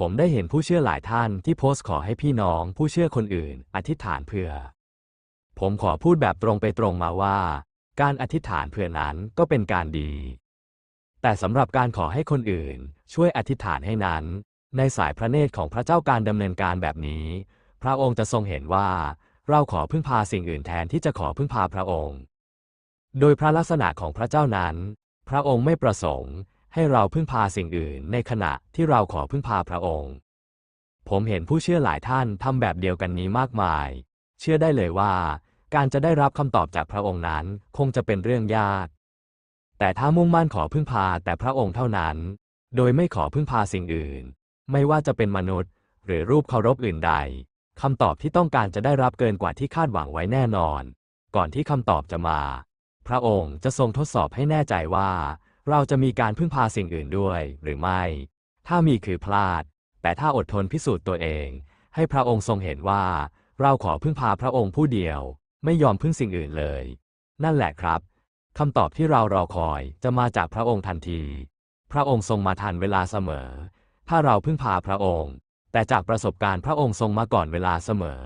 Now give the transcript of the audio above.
ผมได้เห็นผู้เชื่อหลายท่านที่โพสต์ขอให้พี่น้องผู้เชื่อคนอื่น อธิษฐานเพื่อ ผมขอพูดแบบตรงไปตรงมาว่า การอธิษฐานเพื่อนั้นก็เป็นการดี แต่สำหรับการขอให้คนอื่น ช่วยอธิษฐานให้นั้น ในสายพระเนตรของพระเจ้าการดำเนินการแบบนี้ พระองค์จะทรงเห็นว่า เราขอพึ่งพาสิ่งอื่นแทนที่จะขอพึ่งพาพระองค์ โดยพระลักษณะของพระเจ้านั้น พระองค์ไม่ประสงค์ ให้เราพึ่งพาสิ่งอื่น ในขณะที่เราขอพึ่งพาพระองค์ ผมเห็นผู้เชื่อหลายท่านทำแบบเดียวกันนี้มากมาย เชื่อได้เลยว่า การจะได้รับคำตอบจากพระองค์นั้นคงจะเป็นเรื่องยาก แต่ถ้ามุ่งมั่นขอพึ่งพาแต่พระองค์เท่านั้น โดยไม่ขอพึ่งพาสิ่งอื่น ไม่ว่าจะเป็นมนุษย์ หรือรูปเคารพอื่นใดคำตอบที่ต้องการจะได้รับเกินกว่าที่คาดหวังไว้แน่นอน ก่อนที่คำตอบจะมา พระองค์จะทรงทดสอบให้แน่ใจว่า เราจะมีการพึ่งพาสิ่งอื่นด้วยหรือไม่ ถ้ามีคือพลาด แต่ถ้าอดทนพิสูจน์ตัวเอง ให้พระองค์ทรงเห็นว่า เราขอพึ่งพาพระองค์ผู้เดียว ไม่ยอมพึ่งสิ่งอื่นเลย นั่นแหละครับคำตอบที่เรารอคอยจะมาจากพระองค์ทันที พระองค์ทรงมาทันเวลาเสมอ ถ้าเราพึ่งพาพระองค์ แต่จากประสบการณ์พระองค์ทรงมาก่อนเวลาเสมอ